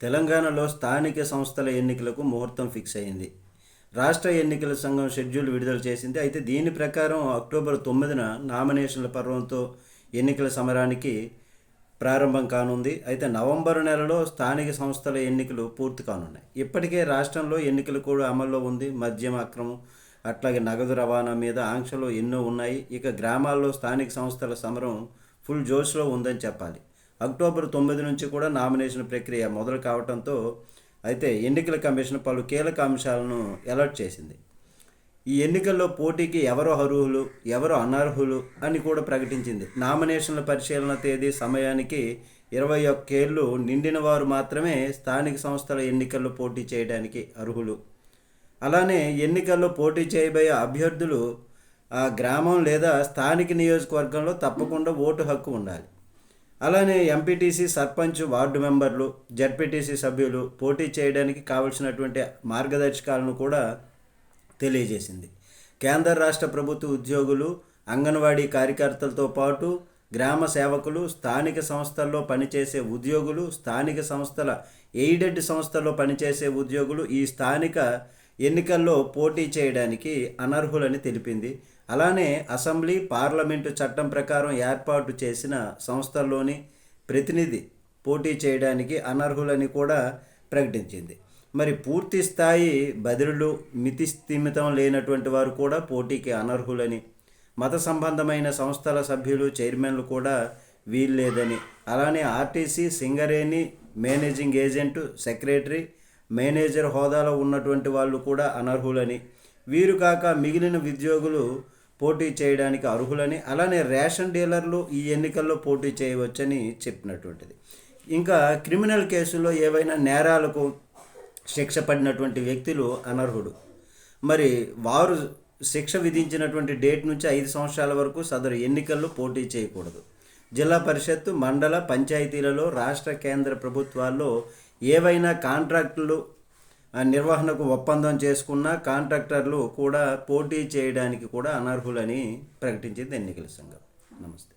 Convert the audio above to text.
తెలంగాణలో స్థానిక సంస్థల ఎన్నికలకు ముహూర్తం ఫిక్స్ అయింది. రాష్ట్ర ఎన్నికల సంఘం షెడ్యూల్ విడుదల చేసింది. అయితే దీని ప్రకారం అక్టోబర్ తొమ్మిదిన నామినేషన్ల పర్వంతో ఎన్నికల సమరానికి ప్రారంభం కానుంది. అయితే నవంబర్ నెలలో స్థానిక సంస్థల ఎన్నికలు పూర్తి కానున్నాయి. ఇప్పటికే రాష్ట్రంలో ఎన్నికలు కూడా అమల్లో ఉంది. మద్యం అక్రమం అట్లాగే నగదు రవాణా మీద ఆంక్షలు ఎన్నో ఉన్నాయి. ఇక గ్రామాల్లో స్థానిక సంస్థల సమరం ఫుల్ జోష్లో ఉందని చెప్పాలి. అక్టోబర్ తొమ్మిది నుంచి కూడా నామినేషన్ ప్రక్రియ మొదలు కావడంతో అయితే ఎన్నికల కమిషన్ పలు కీలక అంశాలను అలర్ట్ చేసింది. ఈ ఎన్నికల్లో పోటీకి ఎవరు అర్హులు ఎవరు అనర్హులు అని కూడా ప్రకటించింది. నామినేషన్ల పరిశీలన తేదీ సమయానికి ఇరవై ఒక్కేళ్ళు నిండిన వారు మాత్రమే స్థానిక సంస్థల ఎన్నికల్లో పోటీ చేయడానికి అర్హులు. అలానే ఎన్నికల్లో పోటీ చేయబోయే అభ్యర్థులు ఆ గ్రామం లేదా స్థానిక నియోజకవర్గంలో తప్పకుండా ఓటు హక్కు ఉండాలి. అలానే ఎంపీటీసీ సర్పంచ్ వార్డు మెంబర్లు జడ్పీటీసీ సభ్యులు పోటీ చేయడానికి కావలసినటువంటి మార్గదర్శకాలను కూడా తెలియజేసింది. కేంద్ర రాష్ట్ర ప్రభుత్వ ఉద్యోగులు అంగన్వాడీ కార్యకర్తలతో పాటు గ్రామ సేవకులు స్థానిక సంస్థల్లో పనిచేసే ఉద్యోగులు స్థానిక సంస్థల ఎయిడెడ్ సంస్థల్లో పనిచేసే ఉద్యోగులు ఈ స్థానిక ఎన్నికల్లో పోటీ చేయడానికి అనర్హులని తెలిపింది. అలానే అసెంబ్లీ పార్లమెంటు చట్టం ప్రకారం ఏర్పాటు చేసిన సంస్థల్లోని ప్రతినిధి పోటీ చేయడానికి అనర్హులని కూడా ప్రకటించింది. మరి పూర్తి స్థాయి బదిలీలు మితి స్థిమితం లేనటువంటి వారు కూడా పోటీకి అనర్హులని మత సంబంధమైన సంస్థల సభ్యులు చైర్మన్లు కూడా వీల్లేదని. అలానే RTC Singareni managing agent secretary manager హోదాలో ఉన్నటువంటి వాళ్ళు కూడా అనర్హులని. వీరు కాక మిగిలిన ఉద్యోగులు పోటీ చేయడానికి అర్హులని. అలానే రేషన్ డీలర్లు ఈ ఎన్నికల్లో పోటీ చేయవచ్చని చెప్పినటువంటిది. ఇంకా క్రిమినల్ కేసుల్లో ఏవైనా నేరాలకు శిక్ష పడినటువంటి వ్యక్తులు అనర్హుడు. మరి వారు శిక్ష విధించినటువంటి డేట్ నుంచి ఐదు సంవత్సరాల వరకు సదరు ఎన్నికల్లో పోటీ చేయకూడదు. జిల్లా పరిషత్తు మండల పంచాయతీలలో రాష్ట్ర కేంద్ర ప్రభుత్వాల్లో ఏవైనా కాంట్రాక్టులు ఆ నిర్వహణకు ఒప్పందం చేసుకున్న కాంట్రాక్టర్లు కూడా పోటీ చేయడానికి కూడా అనర్హులని ప్రకటించింది ఎన్నికల సంఘం. నమస్తే.